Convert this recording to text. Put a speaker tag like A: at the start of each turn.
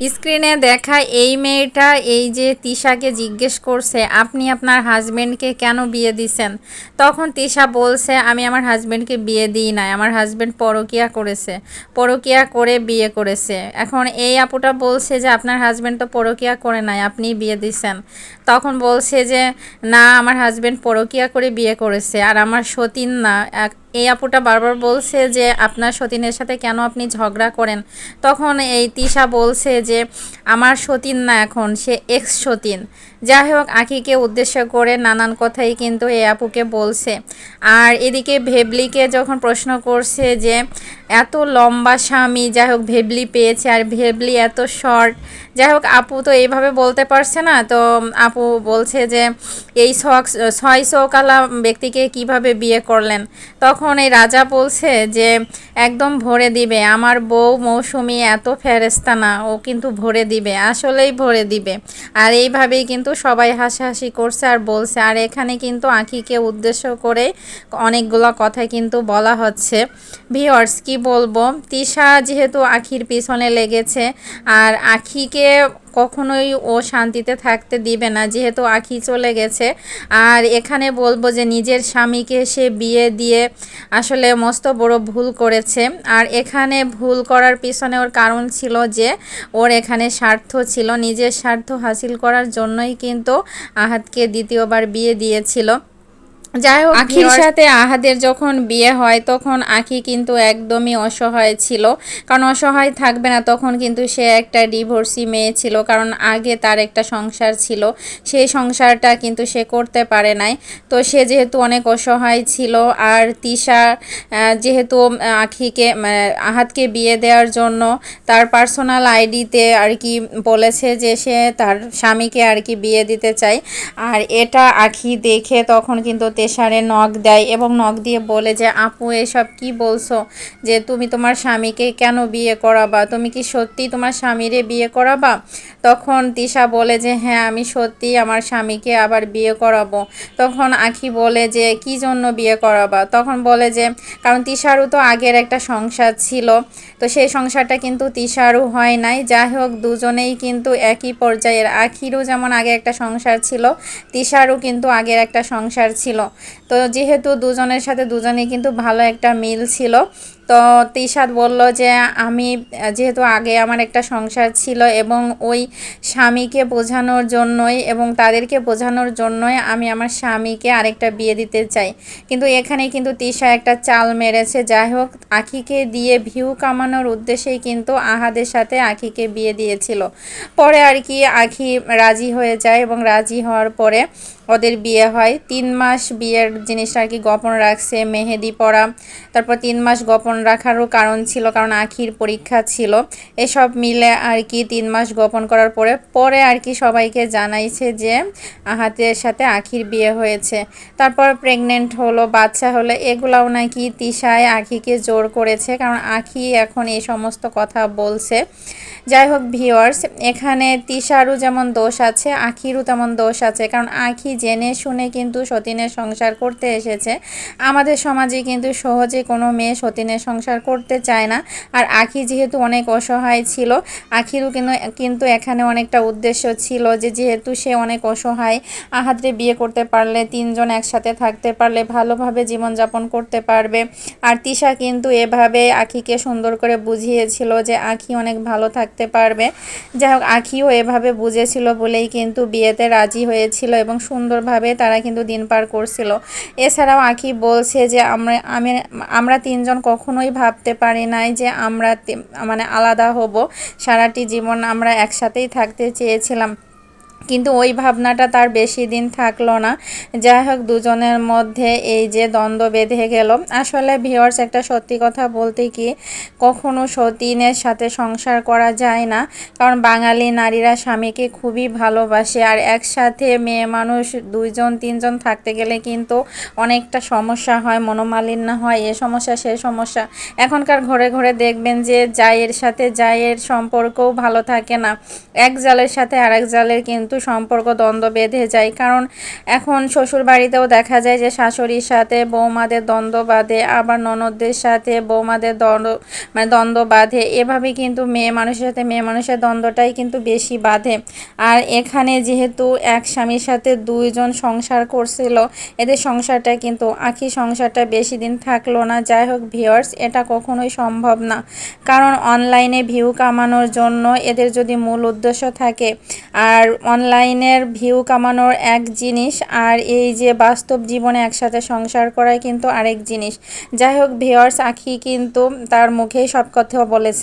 A: স্ক্রিনে দেখা এই মেয়েটা, এই যে তিশাকে জিজ্ঞেস করছে, আপনি আপনার হাজবেন্ডকে কেন বিয়ে দিছেন? তখন তিশা বলছে, আমি আমার হাজবেন্ডকে বিয়ে দিই নাই। আমার হাজবেন্ড পরকিয়া করেছে। পরকিয়া করে বিয়ে করেছে। এখন এই আপুটা বলছে যে, আপনার হাজবেন্ড তো পরকিয়া করে নাই, আপনি বিয়ে দিছেন। তখন বলছে যে, না, আমার হাজবেন্ড পরকিয়া করে বিয়ে করেছে। আর আমার সতীন না এই আপুটা বারবার বলছে যে, আপনার সতীনের সাথে কেন আপনি ঝগড়া করেন? তখন এই তিশা বলছে যে, আমার সতীন না এখন, সে এক্স সতীন যাই হোক, আঁকিকে উদ্দেশ্য করে নানান কথাই কিন্তু এই আপুকে বলছে। আর এদিকে ভেবলিকে যখন প্রশ্ন করছে যে, এত লম্বা স্বামী, যাই হোক, ভেবলি পেয়েছে, আর ভেবলি এত শর্ট যাই হোক, আপু তো এইভাবে বলতে পারছে না। তো আপু বলছে যে, এই শখ ছয় শোকালা ব্যক্তিকে কীভাবে বিয়ে করলেন? তখন এই রাজা বলছে যে, একদম ভরে দিবে। আমার বউ মৌসুমি এত ফেরেস্তা না, ও কিন্তু ভরে দিবে। আসলেই ভরে দিবে। আর এইভাবেই কিন্তু সবাই হাসাহাসি করছে আর বলছে। আর এখানে কিন্তু আঁখিকে উদ্দেশ্য করে অনেকগুলো কথা কিন্তু বলা হচ্ছে। ভিওর্স কি বলব? তিশা যেহেতু আখির পিছনে লেগেছে, আর আখিকে কখনোই ও শান্তিতে থাকতে দিবে না। যেহেতু আখি চলে গেছে, আর এখানে বলব যে নিজের স্বামীকে সে বিয়ে দিয়ে আসলে মস্ত বড় ভুল করেছে। আর এখানে ভুল করার পিছনে ওর কারণ ছিল যে ওর এখানে স্বার্থ ছিল। নিজের স্বার্থ হাসিল করার জন্যই কিন্তু আহাতকে দ্বিতীয়বার বিয়ে দিয়েছিল। যাই হোক আখির সাথে আহাদের যখন বিয়ে হয় তখন আখি কিন্তু একদমই অসহায় ছিল। কারণ অসহায় থাকবে না তখন কিন্তু সে একটা ডিভোর্সি মেয়ে ছিল। কারণ আগে তার একটা সংসার ছিল। সেই সংসারটা কিন্তু সে করতে পারে নাই। তো সে যেহেতু অনেক অসহায় ছিল আর তিশা যেহেতু আখিকে আহাতকে বিয়ে দেওয়ার জন্য তার পার্সোনাল আইডিতে আর কি বলেছে যে সে তার স্বামীকে আর কি বিয়ে দিতে চায়। আর এটা আখি দেখে তখন কিন্তু তেষারে নখ দেয় এবং নখ দিয়ে বলে যে, আপু, এসব কি বলছো? যে তুমি তোমার স্বামীকে কেন বিয়ে করাবা? তুমি কি সত্যি তোমার স্বামীরে বিয়ে করাবা? তখন তিশা বলে যে হ্যাঁ আমি সত্যি আমার স্বামীকে আবার বিয়ে করাবো। তখন আখি বলে যে, কি জন্য বিয়ে করাবা? তখন বলে যে, কারণ তিশারও তো আগের একটা সংসার ছিল। তো সেই সংসারটা কিন্তু তিশারও হয় নাই। যাই হোক, দুজনেই কিন্তু একই পর্যায়ের। আখিরও যেমন আগে একটা সংসার ছিল, তিশারও কিন্তু আগের একটা সংসার ছিল। তো যেহেতু দুজনের সাথে দুজনেই কিন্তু ভালো একটা মিল ছিল তো তিশাদ বলল যে, আমি, যেহেতু আগে আমার একটা সংসার ছিল এবং ওই স্বামীকে বোঝানোর জন্যই এবং তাদেরকে বোঝানোর জন্যই আমি আমার স্বামীকে আরেকটা বিয়ে দিতে চাই। কিন্তু এখানে কিন্তু তিশা একটা চাল মেরেছে। যাই হোক, আখিকে দিয়ে ভিউ কামানোর উদ্দেশ্যেই কিন্তু আহাদের সাথে আখিকে বিয়ে দিয়েছিল। পরে আর কি আখি রাজি হয়ে যায় এবং রাজি হওয়ার পরে ওদের বিয়ে হয়। তিন মাস বিয়ের জিনিসটা আর কি গোপন রাখছে। মেহেদি পরা, তারপর তিন মাস গোপন রাখারও কারণ ছিল, কারণ আখির পরীক্ষা ছিল। এসব মিলে আর কি তিন মাস গোপন করার পরে পরে আর কি সবাইকে জানাইছে যে আহাতের সাথে আখির বিয়ে হয়েছে। তারপর প্রেগনেন্ট হলো, বাচ্চা হলো, এগুলাও নাকি তিশায় আখিকে জোর করেছে, কারণ আখি এখন এই সমস্ত কথা বলছে। যাই হোক ভিওয়ার্স এখানে তিশারও যেমন দোষ আছে, আখিরও তেমন দোষ আছে, কারণ আখি জেনে শুনে কিন্তু সতীনের সংসার করতে এসেছে। আমাদের সমাজে কিন্তু সহজে কোনো মেয়ে সতীনের সংসার করতে চায় না। আর আখি যেহেতু অনেক অসহায় ছিল, আখিরও কিন্তু কিন্তু এখানে অনেকটা উদ্দেশ্য ছিল যে যেহেতু সে অনেক অসহায় আহাদরে বিয়ে করতে পারলে তিনজন একসাথে থাকতে পারলে ভালোভাবে জীবনযাপন করতে পারবে। আর তিশা কিন্তু এভাবে আখিকে সুন্দর করে বুঝিয়েছিল যে আখি অনেক ভালো থাকতে পারবে। যাই হোক, আখিও এভাবে বুঝেছিল বলেই কিন্তু বিয়েতে রাজি হয়েছিল এবং সুন্দরভাবে তারা কিন্তু দিন পার করছিল। এছাড়াও আখি বলছে যে আমরা, আমি, আমরা তিনজন কখনোই ভাবতে পারি নাই যে আমরা মানে আলাদা হব। সারাটি জীবন আমরা একসাথেই থাকতে চেয়েছিলাম। কিন্তু ওই ভাবনাটা তার বেশি দিন থাকল না। যাই হোক, দুজনের মধ্যে এই যে দ্বন্দ্ব বেঁধে গেল। আসলে ভিওয়ার্স একটা সত্যি কথা বলতে কি, কখনো সতীনের সাথে সংসার করা যায় না। কারণ বাঙালি নারীরা স্বামীকে খুবই ভালোবাসে আর একসাথে মেয়ে মানুষ, দুইজন, তিনজন থাকতে গেলে কিন্তু অনেকটা সমস্যা হয়, মনোমালিন্য হয়। এ সমস্যা, সে সমস্যা। এখনকার ঘরে ঘরে দেখবেন যে জায়ের সাথে জায়ের সম্পর্কও ভালো থাকে না। এক জালের সাথে আরেক জালের কিন্তু কিন্তু সম্পর্ক দ্বন্দ্ব বেঁধে যায়, কারণ এখন শ্বশুর বাড়িতেও দেখা যায় যে শাশুড়ির সাথে বৌমাদের দ্বন্দ্ব বাঁধে, আবার ননদদের সাথে বৌমাদের দ্বন্দ্ব মানে দ্বন্দ্ব বাঁধে। এভাবে কিন্তু মেয়ে মানুষের সাথে, মেয়ে মানুষের দ্বন্দ্বটাই কিন্তু বেশি বাঁধে। আর এখানে যেহেতু এক স্বামীর সাথে দুইজন সংসার করছিল, এদের সংসারটা কিন্তু, আখি সংসারটা বেশি দিন থাকল না। যাই হোক ভিওয়ার্স এটা কখনোই সম্ভব না। কারণ অনলাইনে ভিউ কামানোর জন্য এদের যদি মূল উদ্দেশ্য থাকে, আর অনলাইনের ভিউ কামানোর এক জিনিস আর এই যে বাস্তব জীবনে একসাথে সংসার করাই কিন্তু আরেক জিনিস। যাই হোক ভিওয়ার্স আখি কিন্তু তার মুখেই সব কথা বলেছে।